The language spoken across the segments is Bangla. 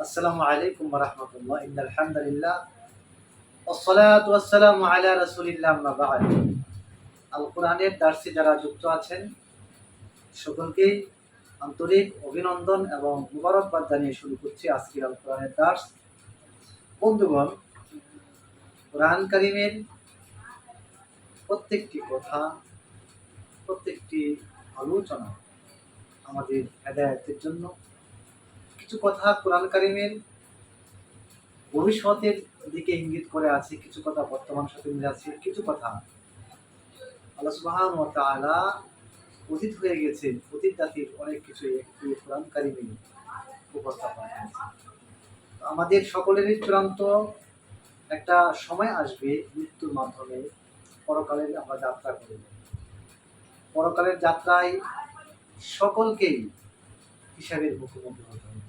আসসালামু আলাইকুম রহমতুল্লাহ ইন আলহামদুলিল্লাহ والصلاة والسلام على رسول الله أما بعد আল কোরআনের দার্সে যারা যুক্ত আছেন সকলকেই আন্তরিক অভিনন্দন এবং মুবারকবাদ জানিয়ে শুরু করছি আজকের আল কোরআনের দার্স বন্ধুগণ কোরআন কারিমের প্রত্যেকটি কথা প্রত্যেকটি আলোচনা আমাদের হেদায়তের জন্য কিছু কথা কোরআন কারিমের ভবিষ্যতের দিকে ইঙ্গিত করে আছে, কিছু কথা বর্তমান সাথে মিলে আছে, কিছু কথা আল্লাহ সুবহান ওয়া তাআলা অতীত হয়ে গেছে, অতীত জাতির অনেক কিছু একটি কোরআন কারিমে উপস্থাপন তো আমাদের সকলেরই চূড়ান্ত একটা সময় আসবে মৃত্যুর মাধ্যমে পরকালে আমরা যাত্রা করব পরকালের যাত্রায় সকলকেই হিসাবের মুখোমুখি হতে হবে।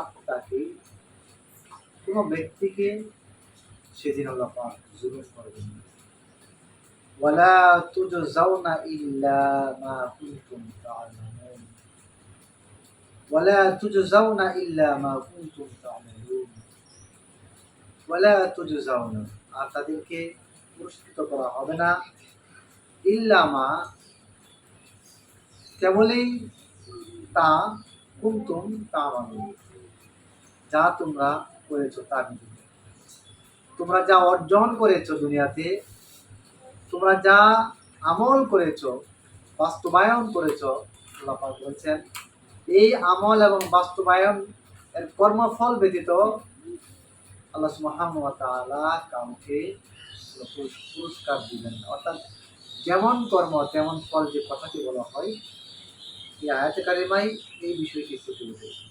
আত্মাকে কোনো ব্যক্তিকে সেদিন আল্লাহ পাক জুলুম করবেন না। ওয়ালা তুজজাউনা ইল্লা মা কুনতুম তা'লামুন। ওয়ালা তুজজাউনা ইল্লা মা কুনতুম তা'মালুন ওয়ালা তুজজাউনা, আর তাদেরকে পুরস্কৃত করা হবে না। ইল্লা মা, কেবলই তা কুনতুম তা'মালুন যা তোমরা করেছ তার বিরুদ্ধে তোমরা যা অর্জন করেছ দুনিয়াতে, তোমরা যা আমল করেছ, বাস্তবায়ন করেছ, আল্লাহ পাক বলছেন, এই আমল এবং বাস্তবায়ন এর কর্মফল ব্যতীত আল্লাহ ওয়া কাউকে পুরস্কার দিবেন অর্থাৎ যেমন কর্ম, তেমন ফল যে কথাটি বলা হয়, এই আয়াতে কারিমাই এই বিষয়টি ফুটে উঠেছে